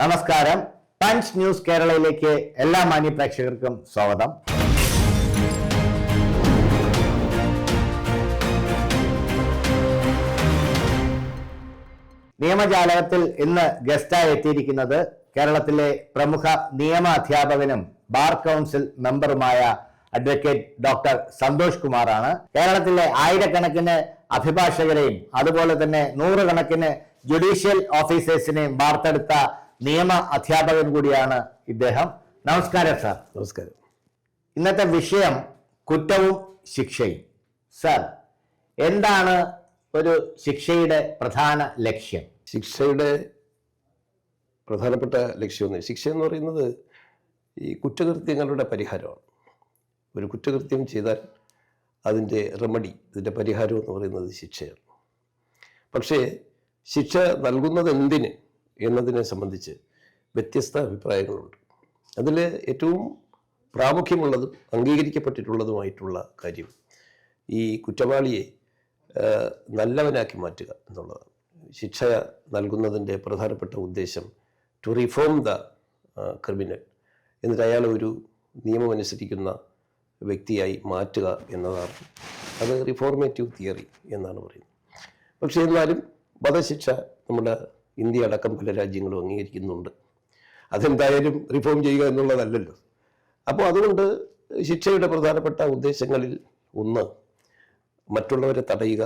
നമസ്കാരം. Punch news കേരളയിലേക്ക് എല്ലാ മാന്യ പ്രേക്ഷകർക്കും സ്വാഗതം. നിയമജാലകത്തിൽ ഇന്ന് ഗസ്റ്റായി എത്തിയിരിക്കുന്നത് കേരളത്തിലെ പ്രമുഖ നിയമ അധ്യാപകനും ബാർ കൗൺസിൽ മെമ്പറുമായ അഡ്വക്കേറ്റ് ഡോക്ടർ സന്തോഷ് കുമാറാണ്. കേരളത്തിലെ ആയിരക്കണക്കിന് അഭിഭാഷകരെയും അതുപോലെ തന്നെ നൂറുകണക്കിന് ജുഡീഷ്യൽ ഓഫീസേഴ്സിനെയും വാർത്തെടുത്ത നിയമ അധ്യാപകൻ കൂടിയാണ് ഇദ്ദേഹം. നമസ്കാരം സാർ. നമസ്കാരം. ഇന്നത്തെ വിഷയം കുറ്റവും ശിക്ഷയും. സാർ എന്താണ് ഒരു ശിക്ഷയുടെ പ്രധാന ലക്ഷ്യം? ശിക്ഷയുടെ പ്രധാനപ്പെട്ട ലക്ഷ്യം ശിക്ഷ എന്ന് പറയുന്നത് ഈ കുറ്റകൃത്യങ്ങളുടെ പരിഹാരമാണ്. ഒരു കുറ്റകൃത്യം ചെയ്താൽ അതിന്റെ റെമഡി ഇതിന്റെ പരിഹാരം എന്ന് പറയുന്നത് ശിക്ഷയാണ്. പക്ഷേ ശിക്ഷ നൽകുന്നത് എന്തിന്? എന്നതിനെ സംബന്ധിച്ച് വ്യത്യസ്ത അഭിപ്രായങ്ങളുണ്ട്. അതിൽ ഏറ്റവും പ്രാമുഖ്യമുള്ളതും അംഗീകരിക്കപ്പെട്ടിട്ടുള്ളതുമായിട്ടുള്ള കാര്യം ഈ കുറ്റവാളിയെ നല്ലവനാക്കി മാറ്റുക എന്നുള്ളതാണ്. ശിക്ഷ നൽകുന്നതിന്റെ പ്രധാനപ്പെട്ട ഉദ്ദേശം ടു റിഫോം ദ ക്രിമിനൽ എന്നിട്ട് അയാൾ ഒരു നിയമമനുസരിക്കുന്ന വ്യക്തിയായി മാറ്റുക എന്നതാണ്. അത് റിഫോർമേറ്റീവ് തിയറി എന്നാണ് പറയുന്നത്. പക്ഷേ എന്നാലും വധശിക്ഷ നമ്മുടെ ഇന്ത്യ അടക്കം പല രാജ്യങ്ങളും അംഗീകരിക്കുന്നുണ്ട്. അതെന്തായാലും റിഫോം ചെയ്യുക എന്നുള്ളതല്ലല്ലോ. അപ്പോൾ അതുകൊണ്ട് ശിക്ഷയുടെ പ്രധാനപ്പെട്ട ഉദ്ദേശങ്ങളിൽ ഒന്ന് മറ്റുള്ളവരെ തടയുക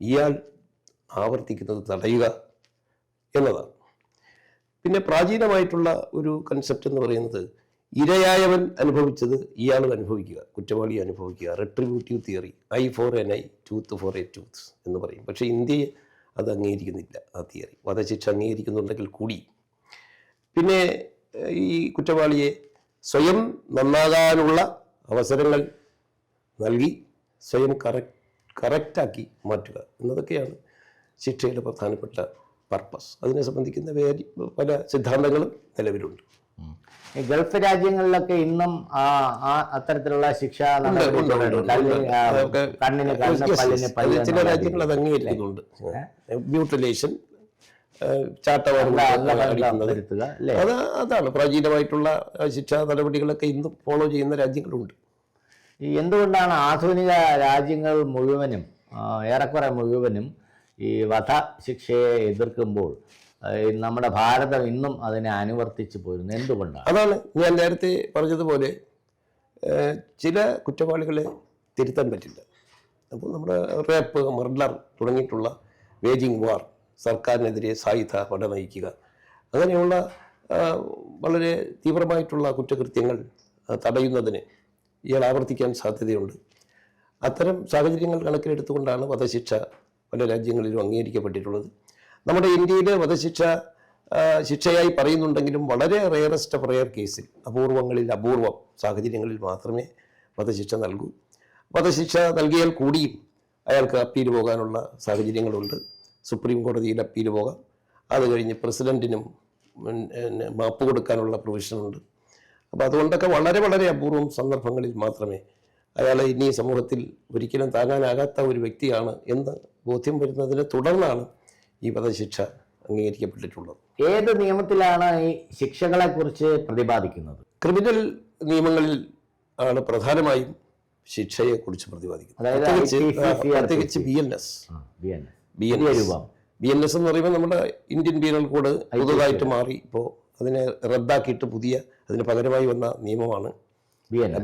ഇയാൾ ആവർത്തിക്കുന്നത് തടയുക എന്നതാണ്. പിന്നെ പ്രാചീനമായിട്ടുള്ള ഒരു കൺസെപ്റ്റ് എന്ന് പറയുന്നത് ഇരയായവൻ അനുഭവിച്ചത് ഇയാളും അനുഭവിക്കുക കുറ്റവാളി അനുഭവിക്കുക retributive theory eye for an eye tooth for a tooth എന്ന് പറയും. പക്ഷേ ഇന്ത്യയെ അത് അംഗീകരിക്കുന്നില്ല ആ തിയറി. വധശിക്ഷ അംഗീകരിക്കുന്നുണ്ടെങ്കിൽ കൂടി. പിന്നെ ഈ കുറ്റവാളിയെ സ്വയം നന്നാകാനുള്ള അവസരങ്ങൾ നൽകി സ്വയം കറക്റ്റ് കറക്റ്റാക്കി മാറ്റുക എന്നതൊക്കെയാണ് ശിക്ഷയുടെ പ്രധാനപ്പെട്ട പർപ്പസ്. അതിനെ സംബന്ധിക്കുന്ന പല സിദ്ധാന്തങ്ങളും നിലവിലുണ്ട്. ഗൾഫ് രാജ്യങ്ങളിലൊക്കെ ഇന്നും ആ ആ അത്തരത്തിലുള്ള ശിക്ഷ കണ്ണിന് കണ്ണ്. പല്ലിന് അത് ചില രാജ്യങ്ങൾ. അംഗീകരിക്കുന്നുണ്ട്. അതാണ് പ്രാചീനമായിട്ടുള്ള ശിക്ഷാ നടപടികളൊക്കെ ഇന്നും ഫോളോ ചെയ്യുന്ന രാജ്യങ്ങളുണ്ട്. ഈ എന്തുകൊണ്ടാണ് ആധുനിക രാജ്യങ്ങൾ മുഴുവനും ഏറെക്കുറെ മുഴുവനും ഈ വധശിക്ഷയെ എതിർക്കുമ്പോൾ ഈ നമ്മുടെ ഭാരതം ഇന്നും അതിനെ അനുവർത്തിച്ചു പോരുന്നു. എന്തുകൊണ്ടാണ്? അതാണ് ഞാൻ നേരത്തെ പറഞ്ഞതുപോലെ ചില കുറ്റവാളികളെ തിരുത്താൻ പറ്റില്ല. അപ്പോൾ നമ്മുടെ റേപ്പ് മർഡർ തുടങ്ങിയിട്ടുള്ള വേജിങ് വാർ സർക്കാരിനെതിരെ സായുധ പട നയിക്കുക അങ്ങനെയുള്ള വളരെ തീവ്രമായിട്ടുള്ള കുറ്റകൃത്യങ്ങൾ തടയുന്നതിന് ഇയാൾ ആവർത്തിക്കാൻ സാധ്യതയുണ്ട്. അത്തരം സാഹചര്യങ്ങൾ കണക്കിലെടുത്തുകൊണ്ടാണ് വധശിക്ഷ പല രാജ്യങ്ങളിലും അംഗീകരിക്കപ്പെട്ടിട്ടുള്ളത്. നമ്മുടെ ഇന്ത്യയിൽ വധശിക്ഷ ശിക്ഷയായി പറയുന്നുണ്ടെങ്കിലും വളരെ റെയറസ്റ്റ് റെയർ കേസിൽ അപൂർവങ്ങളിൽ അപൂർവം സാഹചര്യങ്ങളിൽ മാത്രമേ വധശിക്ഷ നൽകൂ. വധശിക്ഷ നൽകിയാൽ കൂടിയും അയാൾക്ക് അപ്പീൽ പോകാനുള്ള സാഹചര്യങ്ങളുണ്ട്. സുപ്രീം കോടതിയിൽ അപ്പീൽ പോകാം. അത് കഴിഞ്ഞ് പ്രസിഡന്റിനും മാപ്പ് കൊടുക്കാനുള്ള പ്രൊവിഷനുണ്ട്. അപ്പോൾ അതുകൊണ്ടൊക്കെ വളരെ വളരെ അപൂർവം സന്ദർഭങ്ങളിൽ മാത്രമേ അയാളെ ഇനി സമൂഹത്തിൽ ഒരിക്കലും താങ്ങാനാകാത്ത ഒരു വ്യക്തിയാണ് എന്ന് ബോധ്യം വരുന്നതിനെ തുടർന്നാണ് ഈ വധശിക്ഷ അംഗീകരിക്കപ്പെട്ടിട്ടുള്ളത്. ഏത് നിയമത്തിലാണ് ഈ ശിക്ഷകളെ കുറിച്ച് പ്രതിപാദിക്കുന്നത്? ക്രിമിനൽ നിയമങ്ങളിൽ ആണ് പ്രധാനമായും ശിക്ഷയെ കുറിച്ച് പ്രതിപാദിക്കുന്നത് പ്രത്യേകിച്ച് B N S. B N S. B N S. എന്ന് പറയുമ്പോൾ നമ്മുടെ ഇന്ത്യൻ പീനൽ കോഡ് പുതുതായിട്ട് മാറി. ഇപ്പോൾ അതിനെ റദ്ദാക്കിയിട്ട് പുതിയ അതിന് പകരമായി വന്ന നിയമമാണ്.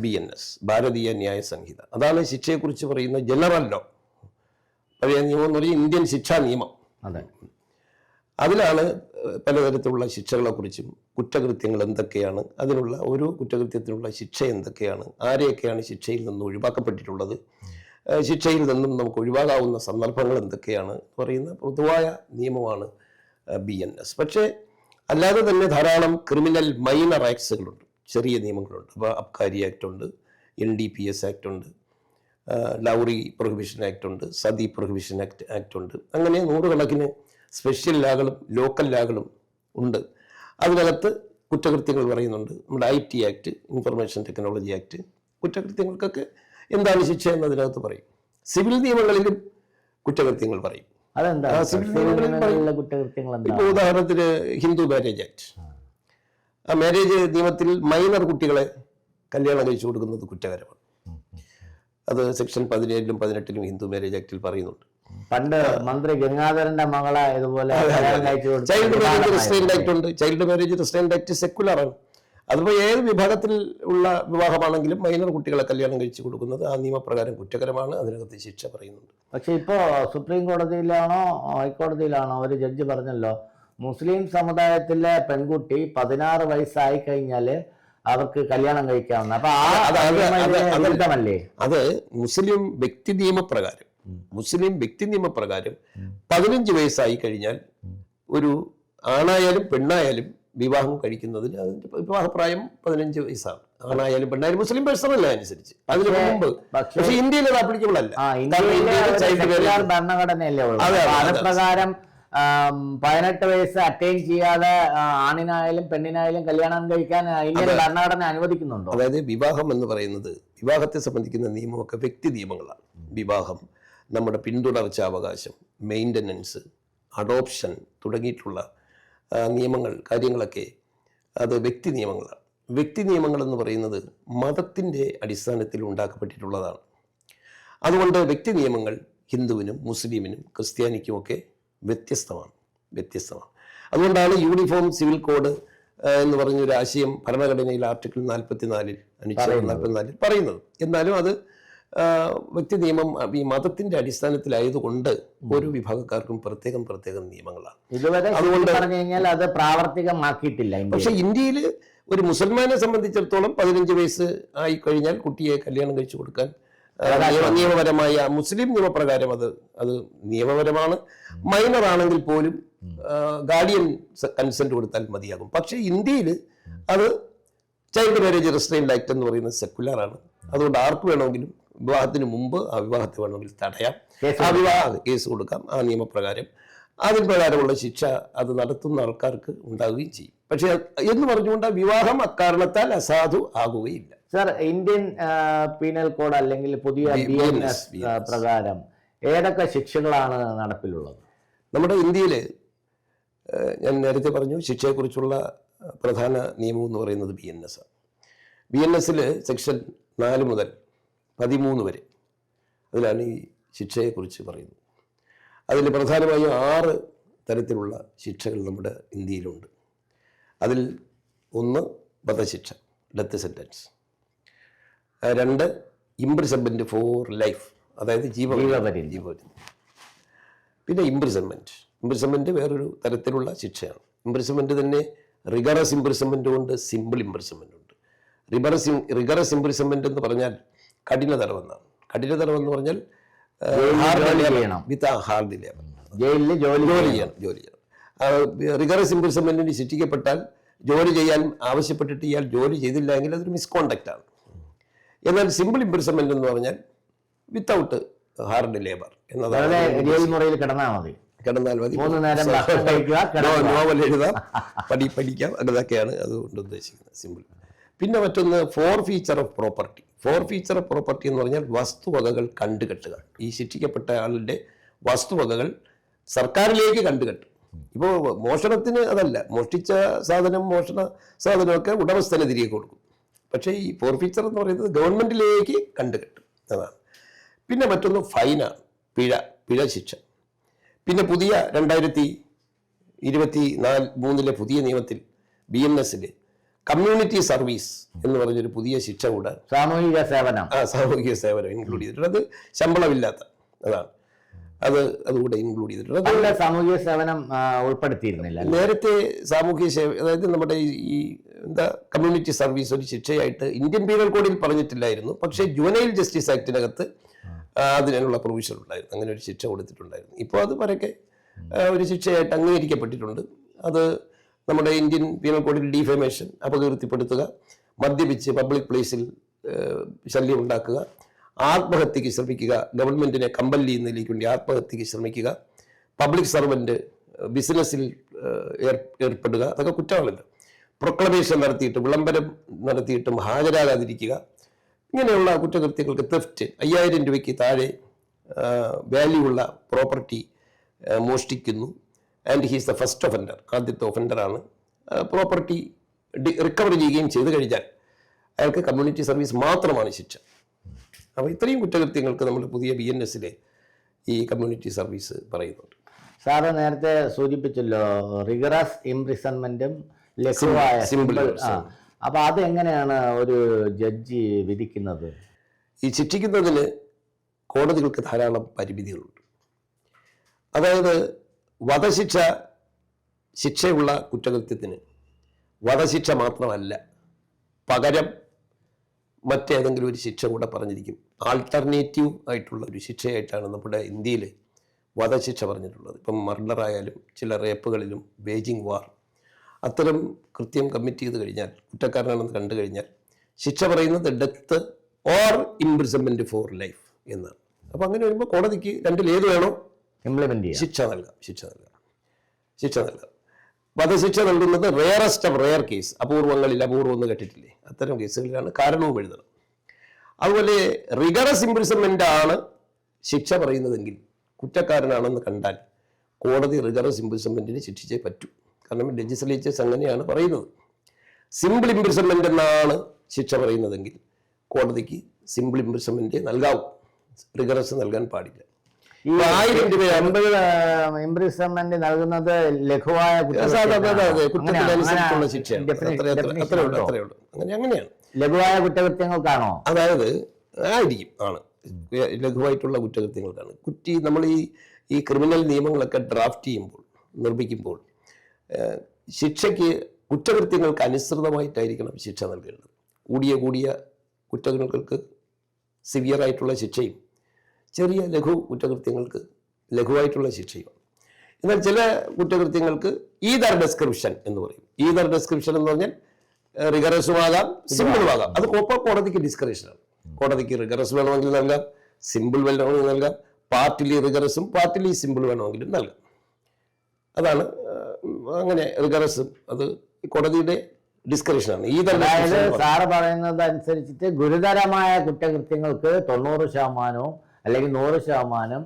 B N S. Bharatiya Nyaya Sanhita. അതാണ് ശിക്ഷയെക്കുറിച്ച് പറയുന്ന ജനറൽ ലോ. പഴയ നിയമം എന്ന് പറയുന്നത് ഇന്ത്യൻ ശിക്ഷാ നിയമം. അതെ. അതിലാണ് പലതരത്തിലുള്ള ശിക്ഷകളെക്കുറിച്ചും കുറ്റകൃത്യങ്ങൾ എന്തൊക്കെയാണ് അതിനുള്ള ഓരോ കുറ്റകൃത്യത്തിനുള്ള ശിക്ഷ എന്തൊക്കെയാണ് ആരെയൊക്കെയാണ് ശിക്ഷയിൽ നിന്ന് ഒഴിവാക്കപ്പെട്ടിട്ടുള്ളത് ശിക്ഷയിൽ നിന്നും നമുക്ക് ഒഴിവാകാവുന്ന സന്ദർഭങ്ങൾ എന്തൊക്കെയാണ് പറയുന്ന പൊതുവായ നിയമമാണ് ബി എൻ എസ്. പക്ഷേ അല്ലാതെ തന്നെ ധാരാളം ക്രിമിനൽ മൈനർ ആക്ട്സുകളുണ്ട് ചെറിയ നിയമങ്ങളുണ്ട്. അപ്പോൾ അബ്കാരി ആക്റ്റ് ഉണ്ട് N D P S act ഉണ്ട് ലൗറി പ്രൊഹിബിഷൻ ആക്ട് ഉണ്ട് സതി പ്രൊഹിബിഷൻ ആക്ട് ആക്ട് ഉണ്ട്. അങ്ങനെ നൂറുകണക്കിന് സ്പെഷ്യൽ ലാകളും ലോക്കൽ ലാകളും ഉണ്ട്. അതിനകത്ത് കുറ്റകൃത്യങ്ങൾ പറയുന്നുണ്ട്. നമ്മുടെ I T act information technology act കുറ്റകൃത്യങ്ങൾക്കൊക്കെ എന്താണ് ശിക്ഷ എന്നതിനകത്ത് പറയും. സിവിൽ നിയമങ്ങളിലും കുറ്റകൃത്യങ്ങൾ പറയും. സിവിൽ നിയമങ്ങളിൽ എന്താ ഇപ്പോൾ ഉദാഹരണത്തിന് ഹിന്ദു മാരേജ് ആക്ട് ആ മാരേജ് നിയമത്തിൽ മൈനർ കുട്ടികളെ കല്യാണം കഴിച്ചു കൊടുക്കുന്നത് കുറ്റകരമാണ്. അത് സെക്ഷൻ പതിനേഴിലും പതിനെട്ടിലും ഹിന്ദു മാരേജ് ആക്ടിൽ പറയുന്നുണ്ട്. പണ്ട് മന്ത്രി ഗംഗാധരന്റെ മകളെ ഇതുപോലെ ചൈൽഡ് മാരേജ്. റിസ്ട്രെയിൻഡ് ആക്ട് ഉണ്ട്. Child marriage restrained act secular ആണ്. അതിപ്പോൾ ഏത് വിഭാഗത്തിൽ ഉള്ള വിവാഹമാണെങ്കിലും മൈനർ കുട്ടികളെ കല്യാണം കഴിച്ചു കൊടുക്കുന്നത് ആ നിയമപ്രകാരം കുറ്റകരമാണ്. അതിനകത്ത് ശിക്ഷ പറയുന്നുണ്ട്. പക്ഷെ ഇപ്പോ സുപ്രീം കോടതിയിലാണോ ഹൈക്കോടതിയിലാണോ ഒരു ജഡ്ജി പറഞ്ഞല്ലോ മുസ്ലിം സമുദായത്തിലെ പെൺകുട്ടി പതിനാറ് വയസ്സായി കഴിഞ്ഞാൽ അവർക്ക് കല്യാണം കഴിക്കാവുന്ന. അപ്പൊ ആ അത് വിരുദ്ധമല്ലേ? മുസ്ലിം വ്യക്തി നിയമപ്രകാരം മുസ്ലിം വ്യക്തി നിയമപ്രകാരം പതിനഞ്ച് വയസ്സായി കഴിഞ്ഞാൽ ഒരു ആണായാലും പെണ്ണായാലും വിവാഹം കഴിക്കുന്നതിന് അതിന്റെ വിവാഹപ്രായം പതിനഞ്ച് വയസ്സാണ്. ആണായാലും പെണ്ണായാലും മുസ്ലിം പേഴ്സണല്ല അനുസരിച്ച്. അതിന് മുമ്പ്. പക്ഷേ ഇന്ത്യയിൽ അത് ആപ്ലിക്കബിൾ അല്ല. ഭരണഘടനയല്ലേ പതിനെട്ട് വയസ്സ് അറ്റൈൻ ചെയ്യാതെ ആണിനായാലും പെണ്ണിനായാലും കല്യാണം കഴിക്കാൻ ഇന്ത്യൻ. ഭരണഘടന അനുവദിക്കുന്നുണ്ടോ? അതായത് വിവാഹം എന്ന് പറയുന്നത് വിവാഹത്തെ സംബന്ധിക്കുന്ന നിയമമൊക്കെ വ്യക്തി നിയമങ്ങളാണ്. വിവാഹം നമ്മുടെ പിന്തുടർച്ച അവകാശം മെയിന്റനൻസ് അഡോപ്ഷൻ തുടങ്ങിയിട്ടുള്ള നിയമങ്ങൾ കാര്യങ്ങളൊക്കെ അത് വ്യക്തി നിയമങ്ങളാണ്. വ്യക്തി നിയമങ്ങൾ എന്ന് പറയുന്നത് മതത്തിന്റെ അടിസ്ഥാനത്തിൽ ഉണ്ടാക്കപ്പെട്ടിട്ടുള്ളതാണ്. അതുകൊണ്ട് വ്യക്തി നിയമങ്ങൾ ഹിന്ദുവിനും മുസ്ലിമിനും ക്രിസ്ത്യാനിക്കുമൊക്കെ വ്യത്യസ്തമാണ്. വ്യത്യസ്തമാണ്. അതുകൊണ്ടാണ് യൂണിഫോം സിവിൽ കോഡ് എന്ന് പറഞ്ഞൊരു ആശയം ഭരണഘടനയിൽ ആർട്ടിക്കിൾ നാൽപ്പത്തിനാലിൽ അനുച്ഛേദം. നാൽപ്പത്തിനാലിൽ പറയുന്നത്. എന്നാലും അത് വ്യക്തി നിയമം ഈ മതത്തിന്റെ അടിസ്ഥാനത്തിലായതുകൊണ്ട് ഓരോ വിഭാഗക്കാർക്കും പ്രത്യേകം പ്രത്യേകം നിയമങ്ങളാണ്. ഇതുവരെ അതുകൊണ്ട് പറഞ്ഞു കഴിഞ്ഞാൽ അത് പ്രാവർത്തികമാക്കിയിട്ടില്ല പക്ഷെ ഇന്ത്യയിൽ ഒരു മുസൽമാനെ സംബന്ധിച്ചിടത്തോളം പതിനഞ്ച് വയസ്സ് ആയി കഴിഞ്ഞാൽ കുട്ടിയെ കല്യാണം കഴിച്ചു കൊടുക്കാൻ നിയമപരമായ മുസ്ലിം നിയമപ്രകാരം അത് അത് നിയമപരമാണ്. മൈനർ ആണെങ്കിൽ പോലും ഗാർഡിയൻ കൺസെന്റ് കൊടുത്താൽ മതിയാകും. പക്ഷേ ഇന്ത്യയിൽ അത് ചൈൽഡ് മാരേജ് റിസ്ട്രെയിൻഡ് ആക്ട് എന്ന് പറയുന്നത് സെക്കുലർ ആണ്. അതുകൊണ്ട് ആർക്ക് വേണമെങ്കിലും വിവാഹത്തിന് മുമ്പ് ആ വിവാഹത്തെ വേണമെങ്കിൽ തടയാം. ആ വിവാഹ കേസ് കൊടുക്കാം. ആ നിയമപ്രകാരം. അതിന് പ്രകാരമുള്ള ശിക്ഷ അത് നടത്തുന്ന ആൾക്കാർക്ക് ഉണ്ടാവുകയും ചെയ്യും. പക്ഷേ എന്ന് പറഞ്ഞുകൊണ്ട് വിവാഹം അക്കാരണത്താൽ അസാധു ആകുകയില്ല. സർ ഇന്ത്യൻ പീനൽ കോഡ് അല്ലെങ്കിൽ പുതിയ ബി- ബി എൻ എസ് പ്രകാരം ഏതൊക്കെ ശിക്ഷകളാണ് നടപ്പിലുള്ളത്? നമ്മുടെ ഇന്ത്യയിൽ ഞാൻ നേരത്തെ പറഞ്ഞു ശിക്ഷയെക്കുറിച്ചുള്ള പ്രധാന നിയമം എന്ന് പറയുന്നത് ബി എൻ എസ് ആണ്. ബി എൻ എസിൽ സെക്ഷൻ നാല് മുതൽ പതിമൂന്ന് വരെ അതിലാണ് ഈ ശിക്ഷയെക്കുറിച്ച് പറയുന്നത്. അതിൽ പ്രധാനമായും ആറ് തരത്തിലുള്ള ശിക്ഷകൾ നമ്മുടെ ഇന്ത്യയിലുണ്ട്. അതിൽ ഒന്ന് വധശിക്ഷ ഡെത്ത് സെന്റൻസ് രണ്ട് ഇംപ്രിസൺമെന്റ് ഫോർ ലൈഫ് അതായത് ജീവപര്യന്തം. ജീവപര്യന്തം. പിന്നെ ഇംപ്രിസൺമെന്റ് ഇംപ്രിസൺമെന്റ് വേറൊരു തരത്തിലുള്ള ശിക്ഷയാണ്. ഇംപ്രിസൺമെന്റ് തന്നെ റിഗറസ് ഇംപ്രിസൺമെന്റ് ഉണ്ട് സിമ്പിൾ ഇംപ്രിസൺമെന്റ് ഉണ്ട്. റിബറസ് റിഗറസ് ഇംപ്രിസൺമെന്റ് എന്ന് പറഞ്ഞാൽ കഠിന തടവെന്നാണ് കഠിന തടവെന്ന് പറഞ്ഞാൽ വിത്ത് ഹാർഡ് ലേബർ ജയിലിൽ ജോലി ജോലി ചെയ്യണം. ചെയ്യണം ജോലി ചെയ്യണം. റിഗറസ് ഇംപ്രിസൺമെന്റിന് ശിക്ഷിക്കപ്പെട്ടാൽ ജോലി ചെയ്യാൻ ആവശ്യപ്പെട്ടിട്ട് ഇയാൾ ജോലി ചെയ്തില്ല എങ്കിൽ അതൊരു മിസ്കോണ്ടക്റ്റാണ് ആണ്. എന്നാൽ സിമ്പിൾ ഇംപ്രിസൺമെന്റ് എന്ന് പറഞ്ഞാൽ വിത്തൗട്ട് ഹാർഡ് ലേബർ എന്നതാണ് മുറിയിൽ കിടന്നാൽ മതി. കിടന്നാൽ മതി. മൂന്ന് നേരം. നോവൽ എഴുതാം പഠി പഠിക്കാം അതൊക്കെയാണ് അതുകൊണ്ട് ഉദ്ദേശിക്കുന്നത് സിമ്പിൾ പിന്നെ മറ്റൊന്ന് four feature of property four feature of property എന്ന് പറഞ്ഞാൽ വസ്തുവകകൾ കണ്ടുകെട്ടുക. ഈ ശിക്ഷിക്കപ്പെട്ട ആളുടെ വസ്തുവകകൾ സർക്കാരിലേക്ക് കണ്ടുകെട്ടും. ഇപ്പോൾ മോഷണത്തിന് അതല്ല മോഷ്ടിച്ച സാധനം മോഷണ സാധനമൊക്കെ ഉടമസ്ഥന് തിരികെ കൊടുക്കും. പക്ഷേ ഈ ഫോർ ഫീച്ചർ എന്ന് പറയുന്നത് ഗവൺമെന്റിലേക്ക് കണ്ടുകെട്ടും അതാണ്. പിന്നെ മറ്റൊന്ന് ഫൈനാണ് പിഴ പിഴ ശിക്ഷ. പിന്നെ പുതിയ രണ്ടായിരത്തി ഇരുപത്തി നാല് മൂന്നിലെ പുതിയ നിയമത്തിൽ ബി എം എസിൽ കമ്മ്യൂണിറ്റി സർവീസ് എന്ന് പറഞ്ഞൊരു പുതിയ ശിക്ഷ കൂടെ സാമൂഹിക സേവനം. ആ സാമൂഹിക സേവനം ഇൻക്ലൂഡ് ചെയ്തിട്ടുണ്ട്. അത് ശമ്പളമില്ലാത്ത അതാണ്. അത് അതുകൂടെ ഇൻക്ലൂഡ് ചെയ്തിട്ടുണ്ട്. സാമൂഹിക സേവനം ഉൾപ്പെടുത്തിയിരുന്നില്ല നേരത്തെ സാമൂഹിക സേവ അതായത് നമ്മുടെ ഈ- എന്താ കമ്മ്യൂണിറ്റി സർവീസ് ഒരു ശിക്ഷയായിട്ട് ഇന്ത്യൻ പീനൽ കോഡിൽ പറഞ്ഞിട്ടില്ലായിരുന്നു. പക്ഷേ ജുവനൈൽ ജസ്റ്റിസ് ആക്ടിനകത്ത് അതിനുള്ള പ്രൊവിഷൻ ഉണ്ടായിരുന്നു. അങ്ങനെ ഒരു ശിക്ഷ കൊടുത്തിട്ടുണ്ടായിരുന്നു. ഇപ്പോൾ അത് പരക്കെ ഒരു ശിക്ഷയായിട്ട് അംഗീകരിക്കപ്പെട്ടിട്ടുണ്ട്. അത് നമ്മുടെ ഇന്ത്യൻ പീനൽ കോഡിൽ ഡിഫേമേഷൻ അപകീർത്തിപ്പെടുത്തുക മദ്യപിച്ച് പബ്ലിക് പ്ലേസിൽ ശല്യം ഉണ്ടാക്കുക ആത്മഹത്യക്ക് ശ്രമിക്കുക ഗവൺമെന്റിനെ കമ്പൽ ചെയ്യുന്നതിലേക്ക് വേണ്ടി ആത്മഹത്യക്ക് ശ്രമിക്കുക പബ്ലിക് സർവന്റ് ബിസിനസ്സിൽ ഏർപ്പെടുക അതൊക്കെ കുറ്റമാണല്ലോ പ്രൊക്ലമേഷൻ നടത്തിയിട്ട് വിളംബരം നടത്തിയിട്ടും ഹാജരാകാതിരിക്കുക. ഇങ്ങനെയുള്ള കുറ്റകൃത്യങ്ങൾക്ക് തെഫ്റ്റ് അയ്യായിരം രൂപയ്ക്ക് താഴെ വാല്യൂ ഉള്ള property മോഷ്ടിക്കുന്നു. And he's the first offender ആദ്യത്തെ ഒഫൻഡറാണ് പ്രോപ്പർട്ടി റിക്കവർ ചെയ്യുകയും ചെയ്തു കഴിഞ്ഞാൽ അയാൾക്ക് കമ്മ്യൂണിറ്റി സർവീസ് മാത്രമാണ് ശിക്ഷ. അപ്പോൾ ഇത്രയും കുറ്റകൃത്യങ്ങൾക്ക് നമ്മൾ പുതിയ ബി എൻ എസിലെ ഈ കമ്മ്യൂണിറ്റി സർവീസ് പറയുന്നുണ്ട്. സാറ് നേരത്തെ സൂചിപ്പിച്ചല്ലോ റിഗറസ് ഇംപ്രിസൺമെന്റും ലഘുവായ സിമ്പിൾ ആ. അപ്പൊ അത് എങ്ങനെയാണ് ഒരു ജഡ്ജി വിധിക്കുന്നത്? ഈ ശിക്ഷിക്കുന്നതിന് കോടതികൾക്ക് ധാരാളം പരിമിതികളുണ്ട്. അതായത് വധശിക്ഷ ശിക്ഷയുള്ള കുറ്റകൃത്യത്തിന് വധശിക്ഷ മാത്രമല്ല പകരം മറ്റേതെങ്കിലും ഒരു ശിക്ഷ കൂടെ പറഞ്ഞിരിക്കും. ആൾട്ടർനേറ്റീവ് ആയിട്ടുള്ള ഒരു ശിക്ഷയായിട്ടാണ് നമ്മുടെ ഇന്ത്യയിൽ വധശിക്ഷ പറഞ്ഞിട്ടുള്ളത്. ഇപ്പം മർഡർ ആയാലും ചില റേപ്പുകളിലും ബേജിംഗ് വാർ അത്തരം കൃത്യം കമ്മിറ്റ് ചെയ്ത് കഴിഞ്ഞാൽ കുറ്റക്കാരനാണെന്ന് കണ്ടു കഴിഞ്ഞാൽ ശിക്ഷ പറയുന്നത് death or imprisonment for life എന്നാണ്. അപ്പോൾ അങ്ങനെ വരുമ്പോൾ കോടതിക്ക് രണ്ടിൽ ഏത് വേണോ ഇംപ്ലിമെന്റ് ചെയ്യാം. ശിക്ഷ നൽകാം ശിക്ഷ നൽകാം. ശിക്ഷ നൽകാം. വധശിക്ഷ നൽകുന്നത് റെയറസ്റ്റ് ഓഫ് റെയർ കേസ് അപൂർവങ്ങളിൽ അപൂർവം എന്ന് കേട്ടിട്ടില്ലേ? അത്തരം കേസുകളിലാണ് കാരണവും എഴുതണം. അതുപോലെ റിഗറസ് ഇംപ്രിസൺമെന്റ് ആണ് ശിക്ഷ പറയുന്നതെങ്കിൽ കുറ്റക്കാരനാണെന്ന് കണ്ടാൽ കോടതി റിഗറസ് ഇംപ്രിസൺമെന്റിന് ശിക്ഷിച്ചേ പറ്റൂ. കാരണം ലെജിസ്ലേച്ചേഴ്സ് അങ്ങനെയാണ് പറയുന്നത്. സിമ്പിൾ ഇംപ്രിസൺമെന്റ് എന്നാണ് ശിക്ഷ പറയുന്നതെങ്കിൽ കോടതിക്ക് സിമ്പിൾ ഇംപ്രിസൺമെന്റ് നൽകാവും. റിഗറസ് നൽകാൻ പാടില്ല. ആയിരം രൂപയാണ് ഇംപ്രിസൺമെന്റ് നൽകുന്നത് ലഘുവായ കുറ്റത്തിനനുസരിച്ചുള്ള അങ്ങനെ അങ്ങനെയാണ്. ലഘുവായ കുറ്റകൃത്യങ്ങൾക്കാണോ? അതായത് ആയിരിക്കും ആണ്. ലഘുവായിട്ടുള്ള കുറ്റകൃത്യങ്ങൾക്കാണ്. കുറ്റി നമ്മൾ ഈ ഈ ക്രിമിനൽ നിയമങ്ങളൊക്കെ ഡ്രാഫ്റ്റ് ചെയ്യുമ്പോൾ നിർമ്മിക്കുമ്പോൾ ശിക്ഷയ്ക്ക് കുറ്റകൃത്യങ്ങൾക്ക് അനുസൃതമായിട്ടായിരിക്കണം ശിക്ഷ നൽകേണ്ടത്. കൂടിയ കൂടിയ കുറ്റകൃത്യങ്ങൾക്ക് സിവിയറായിട്ടുള്ള ശിക്ഷയും ചെറിയ ലഘു കുറ്റകൃത്യങ്ങൾക്ക് ലഘുവായിട്ടുള്ള ശിക്ഷയും. എന്നാൽ ചില കുറ്റകൃത്യങ്ങൾക്ക് ഈദർ ഡെസ്ക്രിപ്ഷൻ എന്ന് പറയും. ഈദർ ഡെസ്ക്രിപ്ഷൻ എന്ന് പറഞ്ഞാൽ റിഗറസും ആകാം സിമ്പിളും ആകാം അത് ഒപ്പം കോടതിക്ക് ഡിസ്ക്രിപ്ഷനാണ് കോടതിക്ക് റിഗറസ് വേണമെങ്കിൽ നൽകാം സിമ്പിൾ വേണമെങ്കിൽ നൽകാം പാർട്ടിലി റിഗറസും പാർട്ടിലി സിമ്പിൾ വേണമെങ്കിലും നൽകാം. അതാണ് അങ്ങനെ റിഗറസും അത് കോടതിയുടെ ഡിസ്ക്രിപ്ഷനാണ്. ഈ അതായത് സാറ് പറയുന്നത് അനുസരിച്ചിട്ട് ഗുരുതരമായ കുറ്റകൃത്യങ്ങൾക്ക് തൊണ്ണൂറ് ശതമാനവും അല്ലെങ്കിൽ നൂറ് ശതമാനം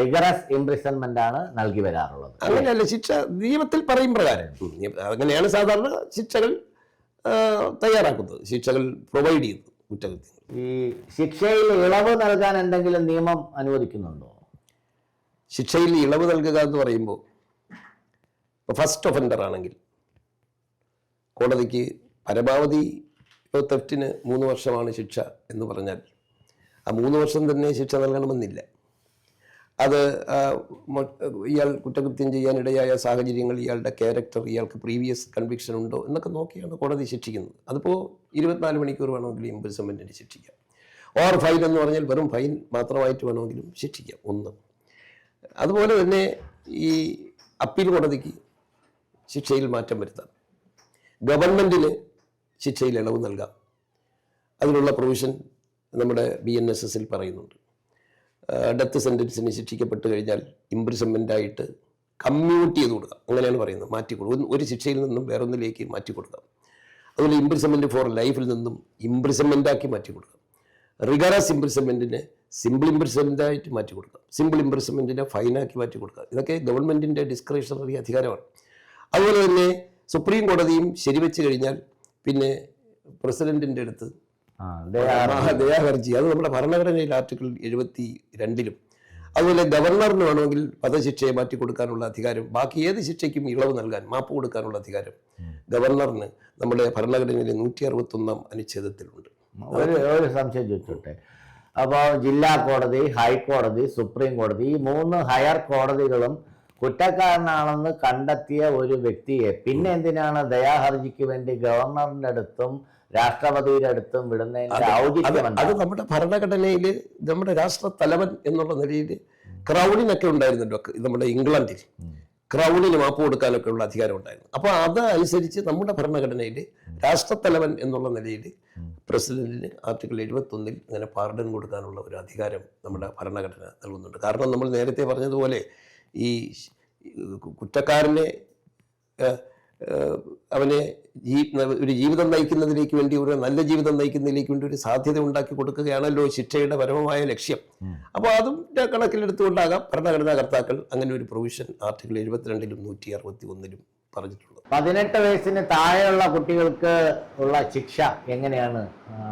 റിഗറസ് ഇംപ്രിസൺമെന്റ് ആണ് നൽകി വരാറുള്ളത്. അങ്ങനെയല്ല ശിക്ഷ നിയമത്തിൽ പറയും പ്രകാരം. അങ്ങനെയാണ് സാധാരണ ശിക്ഷകൾ തയ്യാറാക്കുന്നത്. ശിക്ഷകൾ പ്രൊവൈഡ് ചെയ്യുന്നത് കുറ്റകൃത്യങ്ങൾ. ഈ ശിക്ഷയിൽ ഇളവ് നൽകാൻ എന്തെങ്കിലും നിയമം അനുവദിക്കുന്നുണ്ടോ? ശിക്ഷയിൽ ഇളവ് നൽകുക എന്ന് പറയുമ്പോൾ ഫസ്റ്റ് ഒഫൻഡർ ആണെങ്കിൽ കോടതിക്ക് പരമാവധി തെഫ്റ്റിന് മൂന്ന് വർഷമാണ് ശിക്ഷ എന്ന് പറഞ്ഞാൽ ആ മൂന്ന് വർഷം തന്നെ ശിക്ഷ നൽകണമെന്നില്ല. അത് ഇയാൾ കുറ്റകൃത്യം ചെയ്യാനിടയായ സാഹചര്യങ്ങൾ ഇയാളുടെ ക്യാരക്ടർ ഇയാൾക്ക് പ്രീവിയസ് കൺവിക്ഷൻ ഉണ്ടോ എന്നൊക്കെ നോക്കിയാണ് കോടതി ശിക്ഷിക്കുന്നത്. അതിപ്പോൾ ഇരുപത്തിനാല് മണിക്കൂർ വേണമെങ്കിൽ ഇംപ്രിസൺമെന്റിന് ശിക്ഷിക്കാം. ഓർ ഫൈൻ എന്ന് പറഞ്ഞാൽ വെറും ഫൈൻ മാത്രമായിട്ട് വേണമെങ്കിലും ശിക്ഷിക്കാം. ഒന്ന്. അതുപോലെ തന്നെ ഈ അപ്പീൽ കോടതിക്ക് ശിക്ഷയിൽ മാറ്റം വരുത്താം. ഗവൺമെന്റിന് ശിക്ഷയിൽ ഇളവ് നൽകാം. അതിനുള്ള പ്രൊവിഷൻ നമ്മുടെ ബി എൻ എസ് എസിൽ പറയുന്നുണ്ട്. ഡെത്ത് സെന്റൻസിന് ശിക്ഷിക്കപ്പെട്ട് കഴിഞ്ഞാൽ ഇംപ്രിസൺമെന്റായിട്ട് കമ്മ്യൂട്ട് ചെയ്ത് കൊടുക്കാം. അങ്ങനെയാണ് പറയുന്നത്. മാറ്റി കൊടുക്കും ഒരു ശിക്ഷയിൽ നിന്നും വേറൊന്നിലേക്ക് മാറ്റി കൊടുക്കാം. അതുപോലെ ഇംപ്രിസൺമെന്റ് ഫോർ ലൈഫിൽ നിന്നും ഇംപ്രിസൺമെന്റ് ആക്കി മാറ്റി കൊടുക്കാം. റിഗറസ് ഇംപ്രിസൺമെന്റിനെ സിമ്പിൾ ഇംപ്രിസൺമെന്റായിട്ട് മാറ്റി കൊടുക്കാം. സിമ്പിൾ ഇംപ്രിസൺമെന്റിനെ ഫൈനാക്കി മാറ്റി കൊടുക്കാം. ഇതൊക്കെ ഗവൺമെന്റിന്റെ ഡിസ്ക്രിഷണറി അധികാരമാണ്. അതുപോലെ തന്നെ സുപ്രീം കോടതിയും ശരിവെച്ച് കഴിഞ്ഞാൽ പിന്നെ പ്രസിഡന്റിന്റെ അടുത്ത് ദയാഹർജി അത് നമ്മുടെ ഭരണഘടനയിൽ ആർട്ടിക്കിൾ എഴുപത്തി രണ്ടിലും അതുപോലെ ഗവർണറിന് വേണമെങ്കിൽ വധശിക്ഷയെ മാറ്റി കൊടുക്കാനുള്ള അധികാരം ബാക്കി ഏത് ശിക്ഷയ്ക്കും ഇളവ് നൽകാൻ മാപ്പ് കൊടുക്കാനുള്ള അധികാരം ഗവർണറിന് നമ്മുടെ ഭരണഘടനയിലെ നൂറ്റി അറുപത്തൊന്നാം അനുച്ഛേദത്തിലുണ്ട്. ഒരു ഒരു സംശയം ചോദിച്ചോട്ടെ? അപ്പോൾ ജില്ലാ കോടതി ഹൈക്കോടതി സുപ്രീം കോടതി ഈ മൂന്ന് ഹയർ കോടതികളും കുറ്റക്കാരനാണെന്ന് കണ്ടെത്തിയ ഒരു വ്യക്തിയെ പിന്നെ എന്തിനാണ് ദയാഹർജിക്ക് വേണ്ടി ഗവർണറിന്റെ അടുത്തും രാഷ്ട്രപതിയുടെ അടുത്തും വിടുന്നതിന്റെ അത്. ഔചിത്യം അത് നമ്മുടെ ഭരണഘടനയിൽ നമ്മുടെ രാഷ്ട്ര തലവൻ എന്നുള്ള നിലയിൽ ക്രൗണിനൊക്കെ ഉണ്ടായിരുന്നല്ലോ നമ്മുടെ ഇംഗ്ലണ്ടിൽ. ക്രൗണിന് മാപ്പ് കൊടുക്കാനൊക്കെ ഉള്ള അധികാരം ഉണ്ടായിരുന്നു. അപ്പോൾ അതനുസരിച്ച് അനുസരിച്ച് നമ്മുടെ ഭരണഘടനയിൽ രാഷ്ട്രത്തലവൻ എന്നുള്ള നിലയിൽ പ്രസിഡന്റിന് ആർട്ടിക്കിൾ എഴുപത്തൊന്നിൽ ഇങ്ങനെ പാർഡൻ കൊടുക്കാനുള്ള ഒരു അധികാരം നമ്മുടെ ഭരണഘടന നൽകുന്നുണ്ട്. കാരണം നമ്മൾ നേരത്തെ പറഞ്ഞതുപോലെ ഈ കുറ്റക്കാരനെ അവനെ ജീ ഒരു ജീവിതം നയിക്കുന്നതിലേക്ക് വേണ്ടി ഒരു നല്ല ജീവിതം നയിക്കുന്നതിലേക്ക് വേണ്ടി ഒരു സാധ്യത ഉണ്ടാക്കി കൊടുക്കുകയാണല്ലോ ശിക്ഷയുടെ പരമമായ ലക്ഷ്യം. അപ്പോൾ അതും കണക്കിലെടുത്തുകൊണ്ടാകാം. ഭരണഘടനാ കർത്താക്കൾ അങ്ങനെ ഒരു പ്രൊവിഷൻ ആർട്ടിക്കിൾ എഴുപത്തിരണ്ടിലും നൂറ്റി അറുപത്തി ഒന്നിലും പറഞ്ഞിട്ടുള്ളത്. പതിനെട്ട് വയസ്സിന് താഴെയുള്ള കുട്ടികൾക്ക് ഉള്ള ശിക്ഷ എങ്ങനെയാണ്